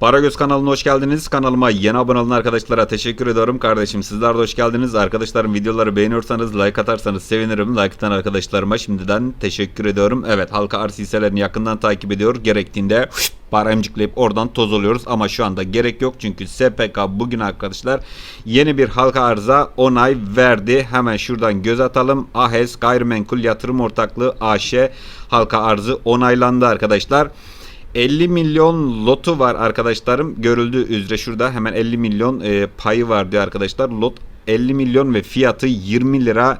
Paragöz kanalına hoş geldiniz. Kanalıma yeni abone olan arkadaşlara teşekkür ediyorum. Kardeşim sizler de hoş geldiniz. Arkadaşlarım videoları beğeniyorsanız like atarsanız sevinirim. Like atan arkadaşlarıma şimdiden teşekkür ediyorum. Evet halka arz hisselerini yakından takip ediyor. Gerektiğinde para emcikleyip oradan toz oluyoruz. Ama şu anda gerek yok. Çünkü SPK bugün arkadaşlar yeni bir halka arza onay verdi. Hemen şuradan göz atalım. AHES Gayrimenkul Yatırım Ortaklığı AŞ halka arzı onaylandı arkadaşlar. 50 milyon lotu var arkadaşlarım. Görüldüğü üzere şurada hemen 50 milyon e, payı var diyor arkadaşlar. Lot 50 milyon ve fiyatı 20 lira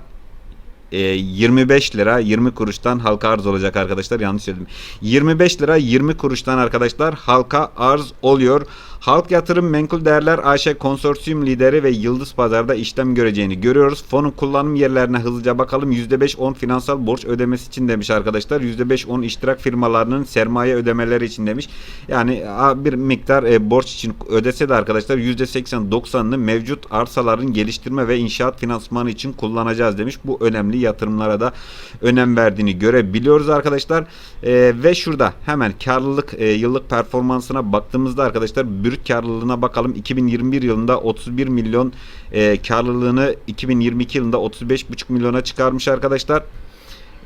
e, 25 lira 20 kuruştan halka arz olacak arkadaşlar. Yanlış söyledim. 25 lira 20 kuruştan arkadaşlar halka arz oluyor. Halk Yatırım Menkul Değerler AŞ konsorsiyum lideri ve Yıldız Pazar'da işlem göreceğini görüyoruz. Fonun kullanım yerlerine hızlıca bakalım. %5-10 finansal borç ödemesi için demiş arkadaşlar. %5-10 iştirak firmalarının sermaye ödemeleri için demiş. Yani bir miktar e, borç için ödese de arkadaşlar %80-90'ını mevcut arsaların geliştirme ve inşaat finansmanı için kullanacağız demiş. Bu önemli yatırımlara da önem verdiğini görebiliyoruz arkadaşlar. E, ve şurada hemen karlılık e, yıllık performansına baktığımızda arkadaşlar brüt karlılığına bakalım. 2021 yılında 31 milyon e, karlılığını 2022 yılında 35,5 milyona çıkarmış arkadaşlar.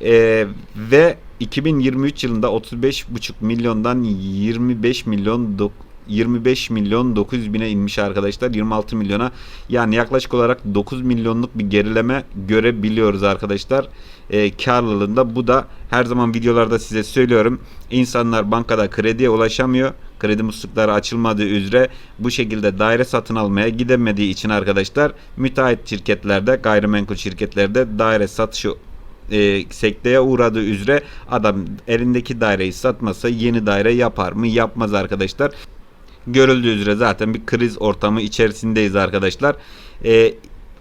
E, ve 2023 yılında 35,5 milyondan 25 milyon 25 milyon 900 bine inmiş arkadaşlar. 26 milyona yani yaklaşık olarak 9 milyonluk bir gerileme görebiliyoruz arkadaşlar. E, karlılığında bu da her zaman videolarda size söylüyorum. İnsanlar bankada krediye ulaşamıyor. Kredi muslukları açılmadığı üzere bu şekilde daire satın almaya gidemediği için arkadaşlar müteahhit şirketlerde gayrimenkul şirketlerde daire satışı e, sekteye uğradığı üzere adam elindeki daireyi satmasa yeni daire yapar mı yapmaz arkadaşlar görüldüğü üzere zaten bir kriz ortamı içerisindeyiz arkadaşlar. Ee,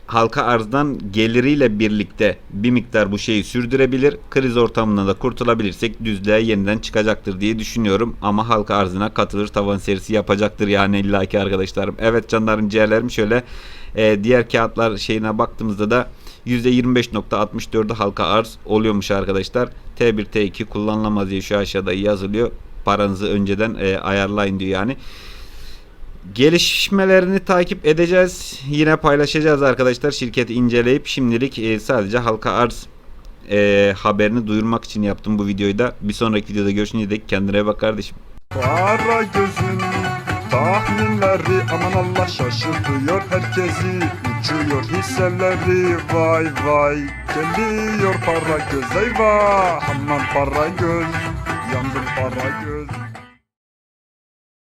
halka arzdan geliriyle birlikte bir miktar bu şeyi sürdürebilir. Kriz ortamından da kurtulabilirsek düzlüğe yeniden çıkacaktır diye düşünüyorum. Ama halka arzına katılır tavan serisi yapacaktır yani illaki arkadaşlarım. Evet canlarım ciğerlerim şöyle e, diğer kağıtlar şeyine baktığımızda da %25.64'ü halka arz oluyormuş arkadaşlar. T1 T2 kullanılamaz diye şu aşağıda yazılıyor. Paranızı önceden e, ayarlayın diyor yani. Gelişmelerini takip edeceğiz. Yine paylaşacağız arkadaşlar. Şirketi inceleyip şimdilik e, sadece halka arz e, haberini duyurmak için yaptım bu videoyu da. Bir sonraki videoda görüşünceye dek kendine bak kardeşim. Para gözün tahminleri aman Allah şaşırtıyor herkesi Uçuyor hisseleri vay vay Geliyor para göz eyvah Aman para göz yandım para göz